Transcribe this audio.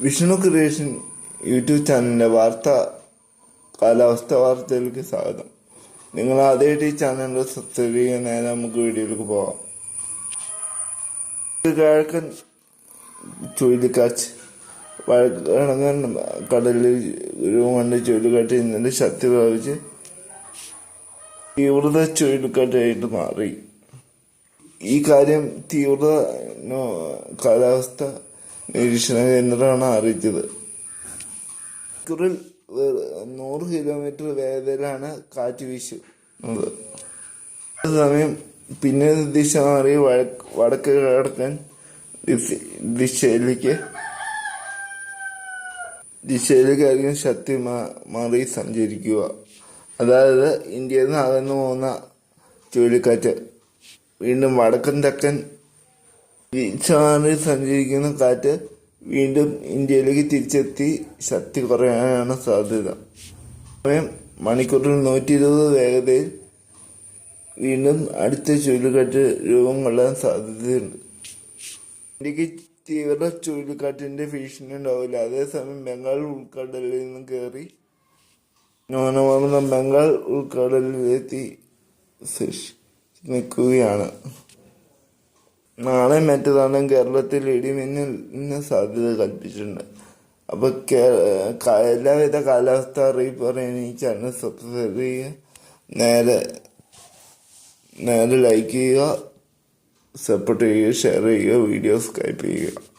Vishnu creation YouTube ചാനലിന്റെ വാർത്ത കാലാവസ്ഥ വാർത്തയിലേക്ക് സ്വാഗതം. നിങ്ങൾ ആദ്യമായിട്ട് ഈ ചാനലിൽ സബ്സ്ക്രൈബ് ചെയ്യാൻ നേരെ നമുക്ക് വീഡിയോയിലേക്ക് പോകാം. കിഴക്കൻ ചുഴലിക്കാറ്റ് വടക്കൻ കടലിൽ രൂപമുണ്ട് ചുഴലിക്കാറ്റ് ഇന്നലെ ശക്തി പ്രാപിച്ച് തീവ്രത ചുഴലിക്കാറ്റായിട്ട് മാറി. ഈ കാര്യം തീവ്ര കാലാവസ്ഥ നിരീക്ഷണ കേന്ദ്രമാണ് അറിയിച്ചത് മണിക്കൂറിൽ നൂറ് കിലോമീറ്റർ വേഗതയിലാണ് കാറ്റ് വീശുന്നത്. അതേസമയം പിന്നെ ദിശ മാറി വടക്ക് കിഴക്കൻ ദിശ- ദിശയിലേക്ക് ദിശയിലേക്കായിരിക്കും ശക്തി മാ- മാറി സഞ്ചരിക്കുക. അതായത് ഇന്ത്യയിൽ നിന്ന് അകന്നു പോകുന്ന ചുഴലിക്കാറ്റ്. വീണ്ടും വടക്കൻ തെക്കൻ മാറി സഞ്ചരിക്കുന്ന കാറ്റ് വീണ്ടും ഇന്ത്യയിലേക്ക് തിരിച്ചെത്തി ശക്തി കുറയാനാണ് സാധ്യത. സമയം മണിക്കൂറിൽ നൂറ്റി ഇരുപത് വേഗതയിൽ വീണ്ടും അടുത്ത ചുഴലിക്കാറ്റ് രൂപം കൊള്ളാൻ സാധ്യതയുണ്ട്. ഇന്ത്യയ്ക്ക് തീവ്ര ചുഴലിക്കാറ്റിന്റെ ഭീഷണി ഉണ്ടാവില്ല. അതേസമയം ബംഗാൾ ഉൾക്കടലിൽ നിന്ന് കയറി ന്യൂനമർദ്ദം ബംഗാൾ ഉൾക്കടലിലെത്തി നിൽക്കുകയാണ്. നാളെ മറ്റന്നാളും കേരളത്തിൽ ഇടിമിന്നലിന് സാധ്യത കൽപ്പിച്ചിട്ടുണ്ട്. അപ്പൊ കേ- ക- എല്ലാവിധ കാലാവസ്ഥ അറിയിപ്പ് പറയാൻ ഈ ചാനൽ സബ്സ്ക്രൈബ് ചെയ്യുക. നേരെ നേരെ ലൈക്ക് ചെയ്യുക സപ്പോർട്ട് ചെയ്യുക ഷെയർ ചെയ്യുക വീഡിയോസ് സ്കൈപ്പ് ചെയ്യുക.